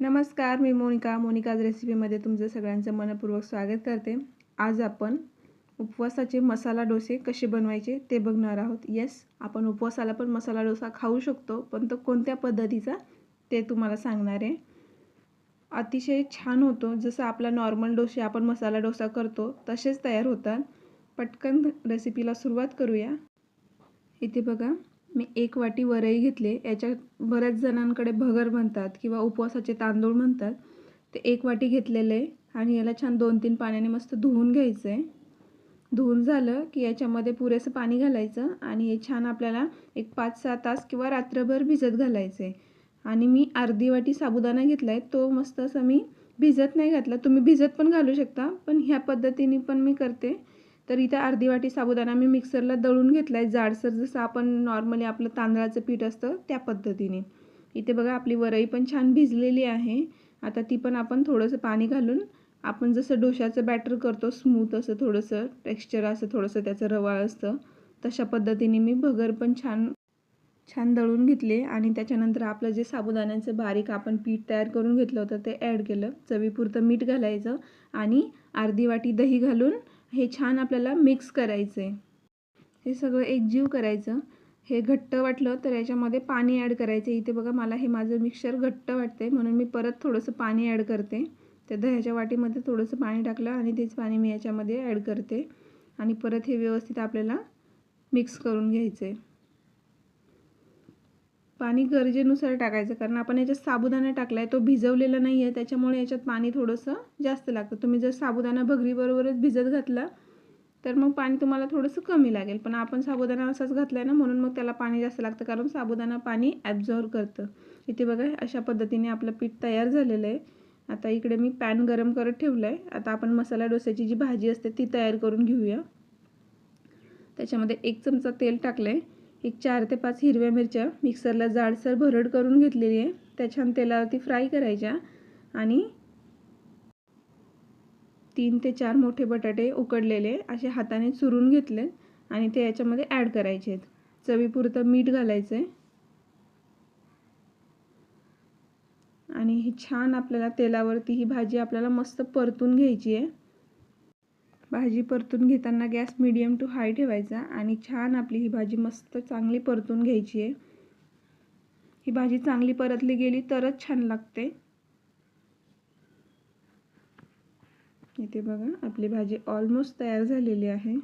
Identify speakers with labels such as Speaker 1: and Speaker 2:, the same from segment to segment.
Speaker 1: नमस्कार मी मोनिका. मोनिकाज रेसिपीमध्ये तुमचं सगळ्यांचं मनपूर्वक स्वागत करते. आज आपण उपवासाचे मसाला डोसे कसे बनवायचे ते बघणार आहोत. येस आपण उपवासाला पण मसाला डोसा खाऊ शकतो पण तो कोणत्या पद्धतीचा ते तुम्हाला सांगणार आहे. अतिशय छान होतो. जसं आपला नॉर्मल डोसे आपण मसाला डोसा करतो तसेच तयार होतात. पटकन रेसिपीला सुरुवात करूया. इथे बघा. मी एक वाटी वरई घेतले. याच्या बऱ्याच जणांकडे भगर म्हणतात किंवा उपवासाचे तांदूळ म्हणतात. ते एक वाटी घेतलेलं आहे आणि याला छान दोन तीन पाण्याने मस्त धुवून घ्यायचं. आहे धुवून झालं की याच्यामध्ये पुरेसं पाणी घालायचं आणि हे छान आपल्याला एक पाच सहा तास किंवा रात्रभर भिजत घालायचं. आहे आणि मी अर्धी वाटी साबुदाणा घेतला आहे तो मस्त असं मी भिजत नाही घातला. तुम्ही भिजत पण घालू शकता पण ह्या पद्धतीने पण मी करते. तर इथं अर्धी वाटी साबुदाणा मी मिक्सरला दळून घेतला आहे जाडसर जसं आपण नॉर्मली आपलं तांदळाचं पीठ असतं त्या पद्धतीने. इथे बघा आपली वरई पण छान भिजलेली आहे. आता ती पण आपण थोडंसं पाणी घालून आपण जसं डोशाचं बॅटर करतो स्मूथ असं थोडंसं टेक्स्चर असं थोडंसं त्याचं रवाळ असतं तशा पद्धतीने मी भगर पण छान छान दळून घेतले. आणि त्याच्यानंतर आपलं जे साबुदाण्याचं बारीक आपण पीठ तयार करून घेतलं होतं ते ॲड केलं. चवीपुरतं मीठ घालायचं आणि अर्धी वाटी दही घालून हे छान आपल्याला मिक्स करायचं आहे हे सगळं एकजीव करायचं. हे घट्ट वाटलं तर याच्यामध्ये पाणी ॲड करायचं. इथे बघा मला हे माझं मिक्सर घट्ट वाटते म्हणून मी परत थोडंसं पाणी ॲड करते. त्या दह्याच्या वाटीमध्ये थोडंसं पाणी टाकलं आणि तेच पाणी मी याच्यामध्ये ॲड करते. आणि परत हे व्यवस्थित आपल्याला मिक्स करून घ्यायचं आहे पाणी गरजेनुसार टाकायचं. कारण आपण याच्यात साबुदाणा टाकला आहे तो भिजवलेला नाही आहे त्याच्यामुळे याच्यात पाणी थोडंसं जास्त लागतं. तुम्ही जर साबुदाणा भगरीबरोबरच भिजत घातला तर मग पाणी तुम्हाला थोडंसं कमी लागेल. पण आपण साबुदाणा असाच घातला आहे ना म्हणून मग त्याला पाणी जास्त लागतं. कारण साबुदाणा पाणी ॲब्झॉर्व करतं. इथे बघा अशा पद्धतीने आपलं पीठ तयार झालेलं आहे. आता इकडे मी पॅन गरम करत ठेवलं आहे आता आपण मसाला डोस्याची जी भाजी असते ती तयार करून घेऊया. त्याच्यामध्ये एक चमचा तेल टाकलं आहे एक चार ते पाच हिरव्या मिरच्या मिक्सरला जाडसर भरड करून घेतलेली आहे. त्या छान तेलावरती फ्राय करायच्या. आणि तीन ते चार मोठे बटाटे उकडलेले असे हाताने चुरून घेतले आणि ते याच्यामध्ये ॲड करायचे आहेत. चवीपुरतं मीठ घालायचं आहे आणि ही छान आपल्याला तेलावरती ही भाजी आपल्याला मस्त परतून घ्यायची आहे. भाजी परतून घेताना गॅस मिडियम टू हाय ठेवायचा आणि छान आपली ही भाजी मस्त चांगली परतून घ्यायची आहे. ही भाजी चांगली परतली गेली तरच छान लागते. इथे बघा आपली भाजी ऑलमोस्ट तयार झालेली आहे.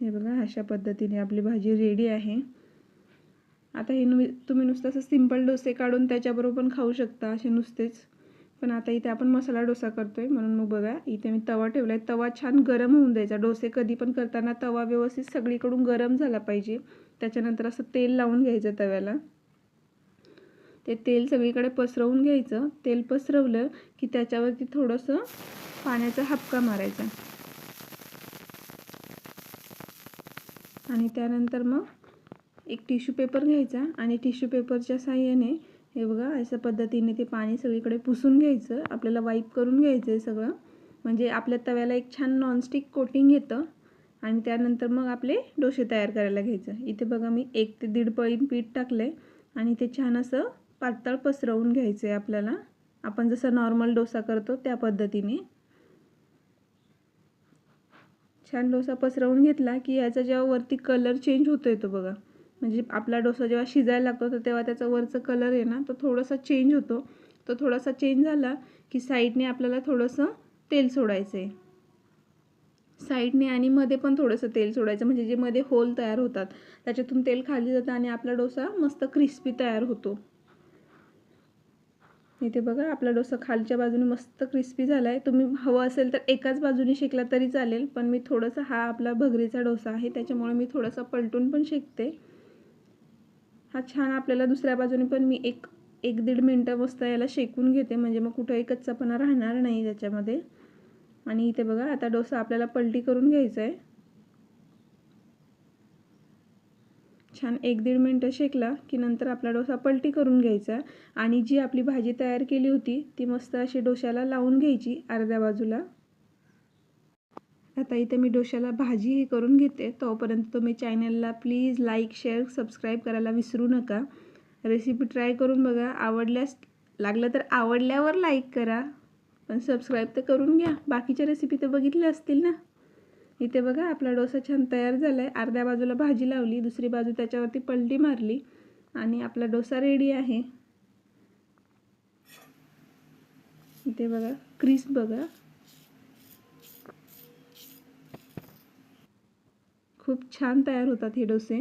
Speaker 1: हे बघा अशा पद्धतीने आपली भाजी रेडी आहे. आता हे नु तुम्ही नुसतं असं सिंपल डोसे काढून त्याच्याबरोबर पण खाऊ शकता असे नुसतेच. पण आता इथे आपण मसाला डोसा करतो आहे म्हणून मग बघा इथे मी तवा ठेवला आहे तवा छान गरम होऊन द्यायचा. डोसे कधी पण करताना तवा व्यवस्थित सगळीकडून गरम झाला पाहिजे. त्याच्यानंतर असं तेल लावून घ्यायचं तव्याला. ते तेल सगळीकडे पसरवून घ्यायचं. तेल पसरवलं की त्याच्यावरती थोडंसं पाण्याचा हपका मारायचा. आणि त्यानंतर मग एक टिश्यू पेपर घ्यायचा. आणि टिश्यू पेपरच्या साह्याने हे बघा अशा पद्धतीने ते पाणी सगळीकडे पुसून घ्यायचं. आपल्याला वाईप करून घ्यायचं आहे सगळं. म्हणजे आपल्या तव्याला एक छान नॉनस्टिक कोटिंग येतं आणि त्यानंतर मग आपले डोसे तयार करायला घ्यायचं. इथे बघा मी एक ते दीड पळी पीठ टाकलं आहे आणि ते छान असं पातळ पसरवून घ्यायचं आहे आपल्याला. आपण जसं नॉर्मल डोसा करतो त्या पद्धतीने. छान डोसा पसरवून घेतला की याचा जेव्हा वरती कलर चेंज होतो येतो बघा. म्हणजे आपला डोसा जेव्हा शिजायला लागतो तर तेव्हा त्याचा वरचा कलर आहे ना तो थोडासा चेंज होतो. तो थोडासा चेंज झाला की साईडने आपल्याला थोडंसं तेल सोडायचं आहे साईडने आणि मध्ये पण थोडंसं तेल सोडायचं म्हणजे जे मध्ये होल तयार होतात त्याच्यातून तेल खाली जातं आणि आपला डोसा मस्त क्रिस्पी तयार होतो. इथे बघा आपला डोसा खालच्या बाजूने मस्त क्रिस्पी झाला आहे तुम्ही हवं असेल तर एकाच बाजूने शेकला तरी चालेल पण मी थोडंसं हा आपला भगरीचा डोसा आहे त्याच्यामुळे मी थोडासा पलटून पण शेकते. हा छान आपल्याला दुसऱ्या बाजूने पण मी एक एक दीड मिनटं मस्त याला शेकून घेते. म्हणजे मग कुठंही कच्चापणा राहणार नाही त्याच्यामध्ये. आणि इथे बघा आता डोसा आपल्याला पलटी करून घ्यायचा आहे छान एक दीड मिनटं शेकला की नंतर आपला डोसा पलटी करून घ्यायचा. आणि जी आपली भाजी तयार केली होती ती मस्त अशी डोश्याला लावून घ्यायची अर्ध्या बाजूला. आता इथे मी डोश्याला भाजी हे करून घेते. तोपर्यंत तुम्ही चॅनलला प्लीज लाईक शेअर सबस्क्राईब करायला विसरू नका. रेसिपी ट्राय करून बघा. आवडल्यास लागलं तर आवडल्यावर लाईक करा. पण सबस्क्राईब तर करून घ्या. बाकीच्या रेसिपी तर बघितल्या असतील ना? इथे बघा आपला डोसा छान तयार झाला आहे अर्ध्या बाजूला भाजी लावली दुसरी बाजू त्याच्यावरती पलटी मारली आणि आपला डोसा रेडी आहे. इथे बघा क्रिस्प बघा. खूप छान तयार होतात हे डोसे.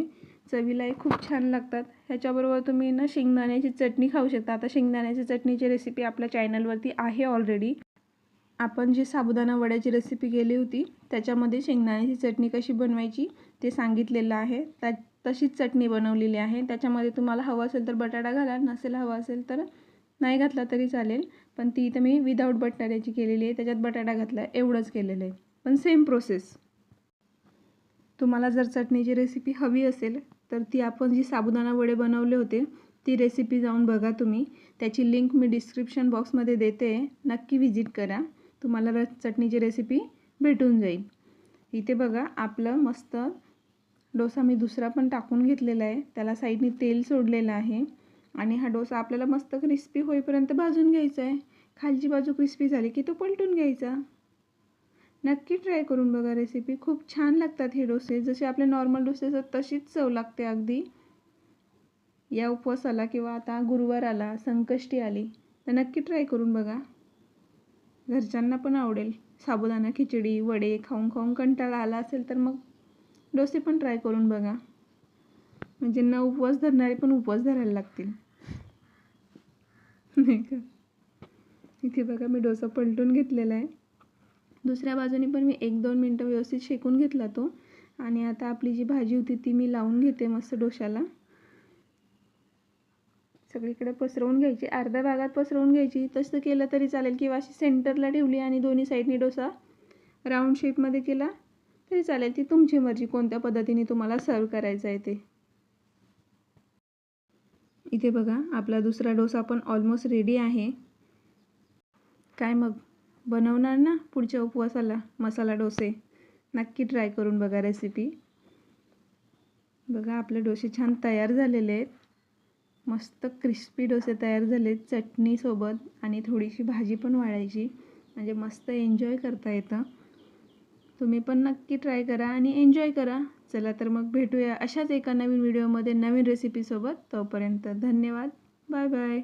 Speaker 1: चवीलाही खूप छान लागतात. ह्याच्याबरोबर तुम्ही ना शेंगदाण्याची चटणी खाऊ शकता. आता शेंगदाण्याची चटणीची रेसिपी आपल्या चॅनलवरती आहे ऑलरेडी आपण जी साबुदाणा वड्याची रेसिपी केली होती त्याच्यामध्ये शेंगदाण्याची चटणी कशी बनवायची ते सांगितलेलं आहे. त्या तशीच चटणी बनवलेली आहे. त्याच्यामध्ये तुम्हाला हवं असेल तर बटाटा घाला नसेल हवा असेल तर नाही घातला तरी चालेल. पण ती इथं मी विदाऊट बटाट्याची केलेली आहे. त्याच्यात बटाटा घातला एवढंच केलेलं आहे. पण सेम प्रोसेस तुम्हाला जर चटणीची रेसिपी हवी असेल तर ती आपण जी साबुदाणा वडे बनवले होते ती रेसिपी जाऊन बघा तुम्ही. त्याची लिंक मी डिस्क्रिप्शन बॉक्समध्ये देते. नक्की व्हिजिट करा. तुम्हाला र चटणीची रेसिपी भेटून जाईल. इथे बघा आपलं मस्त डोसा मी दुसरा पण टाकून घेतलेला आहे. त्याला साईडने तेल सोडलेलं आहे. आणि हा डोसा आपल्याला मस्त क्रिस्पी होईपर्यंत भाजून घ्यायचा आहे. खालची बाजू क्रिस्पी झाली की तो पलटून घ्यायचा. नक्की ट्राय करून बघा रेसिपी खूप छान लागतात हे डोसे. जसे आपले नॉर्मल डोसे असतात तशीच चव लागते अगदी. या उपवासाला किंवा आता गुरुवार आला संकष्टी आली तर नक्की ट्राय करून बघा. घरच्यांना पण आवडेल. साबुदाणा खिचडी वडे खाऊन खाऊन कंटाळा आला असेल तर मग डोसे पण ट्राय करून बघा. म्हणजे न उपवास धरणारे पण उपवास धरायला लागतील. नाही का? इथे बघा मी डोसा पलटून घेतलेला आहे. दुसऱ्या बाजूने पण मी एक दोन मिनटं व्यवस्थित शेकून घेतला तो. आणि आता आपली जी भाजी होती ती मी लावून घेते मस्त डोशाला सगळीकडे पसरवून घ्यायची. अर्ध्या भागात पसरवून घ्यायची. तसं केलं तरी चालेल. किंवा अशी सेंटरला ठेवली आणि दोन्ही साईडनी डोसा राऊंड शेपमध्ये केला तरी चालेल. ती तुमची मर्जी. कोणत्या पद्धतीने तुम्हाला सर्व करायचं आहे ते. इथे बघा आपला दुसरा डोसा पण ऑलमोस्ट रेडी आहे. काय मग? बनवणार ना पुढच्या उपवासाला? मसाला डोसे. नक्की ट्राय करून बघा रेसिपी बघा आपले डोसे छान तयार झालेले आहेत. मस्त क्रिस्पी डोसे तयार झाले चटणीसोबत आणि थोडीशी भाजी पण वाढायची. म्हणजे मस्त एन्जॉय करता येतं. तुम्ही पण नक्की ट्राय करा आणि एन्जॉय करा. चला तर मग भेटूया अशाच एका नवीन व्हिडिओमध्ये नवीन रेसिपीसोबत तोपर्यंत धन्यवाद. Bye bye